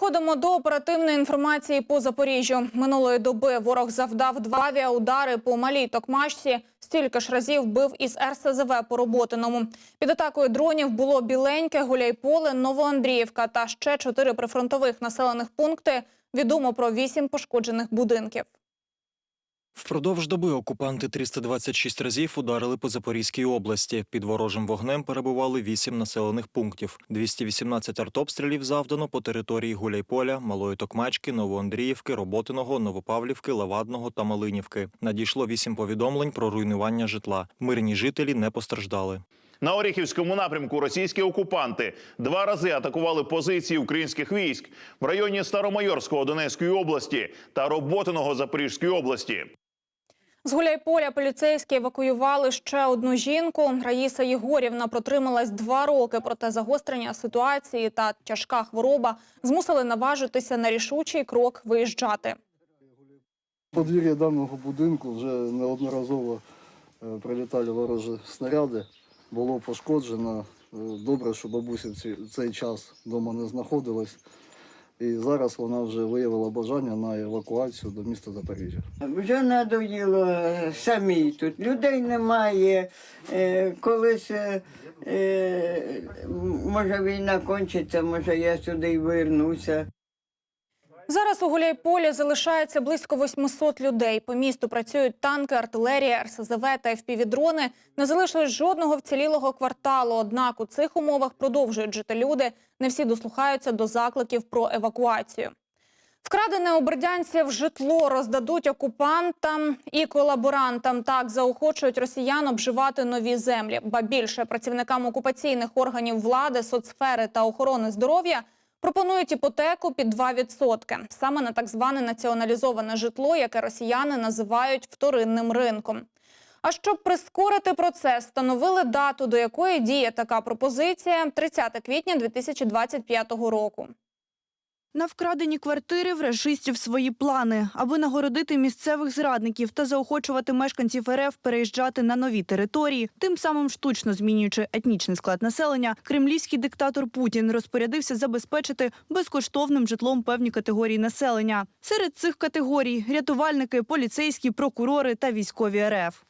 Переходимо до оперативної інформації по Запоріжжю. Минулої доби ворог завдав два авіаудари по малій Токмашці. Стільки ж разів бив із РСЗВ по Роботиному. Під атакою дронів було Біленьке, Гуляйполе, Новоандріївка та ще чотири прифронтових населених пункти. Відомо про вісім пошкоджених будинків. Впродовж доби окупанти 326 разів ударили по Запорізькій області. Під ворожим вогнем перебували 8 населених пунктів. 218 артобстрілів завдано по території Гуляйполя, Малої Токмачки, Новоандріївки, Роботиного, Новопавлівки, Лавадного та Малинівки. Надійшло 8 повідомлень про руйнування житла. Мирні жителі не постраждали. На Оріхівському напрямку російські окупанти два рази атакували позиції українських військ в районі Старомайорського Донецької області та Роботиного Запорізької області. З Гуляйполя поліцейські евакуювали ще одну жінку. Раїса Єгорівна протрималась два роки, проте загострення ситуації та тяжка хвороба змусили наважитися на рішучий крок виїжджати. Подвір'я даного будинку вже неодноразово е, прилітали ворожі снаряди. Було пошкоджено. Е, Добре, що бабуся в цей час вдома не знаходилась. І зараз вона вже виявила бажання на евакуацію до міста Запоріжжя. Вже надоїло самі тут. Людей немає. Е, Колись е, е, може війна кончиться, може я сюди й вернуся. Зараз у Гуляйполі залишається близько 800 людей. По місту працюють танки, артилерія, РСЗВ та ФПВ-дрони. Не залишилось жодного вцілілого кварталу. Однак у цих умовах продовжують жити люди. Не всі дослухаються до закликів про евакуацію. Вкрадене у бердянців житло роздадуть окупантам і колаборантам. Так заохочують росіян обживати нові землі. Ба більше працівникам окупаційних органів влади, соцсфери та охорони здоров'я пропонують іпотеку під 2%. Саме на так зване націоналізоване житло, яке росіяни називають вторинним ринком. А щоб прискорити процес, встановили дату, до якої діє така пропозиція 30 квітня 2025 року. На вкрадені квартири в рашистів свої плани, аби нагородити місцевих зрадників та заохочувати мешканців РФ переїжджати на нові території, тим самим штучно змінюючи етнічний склад населення, кремлівський диктатор Путін розпорядився забезпечити безкоштовним житлом певні категорії населення. Серед цих категорій рятувальники, поліцейські, прокурори та військові РФ.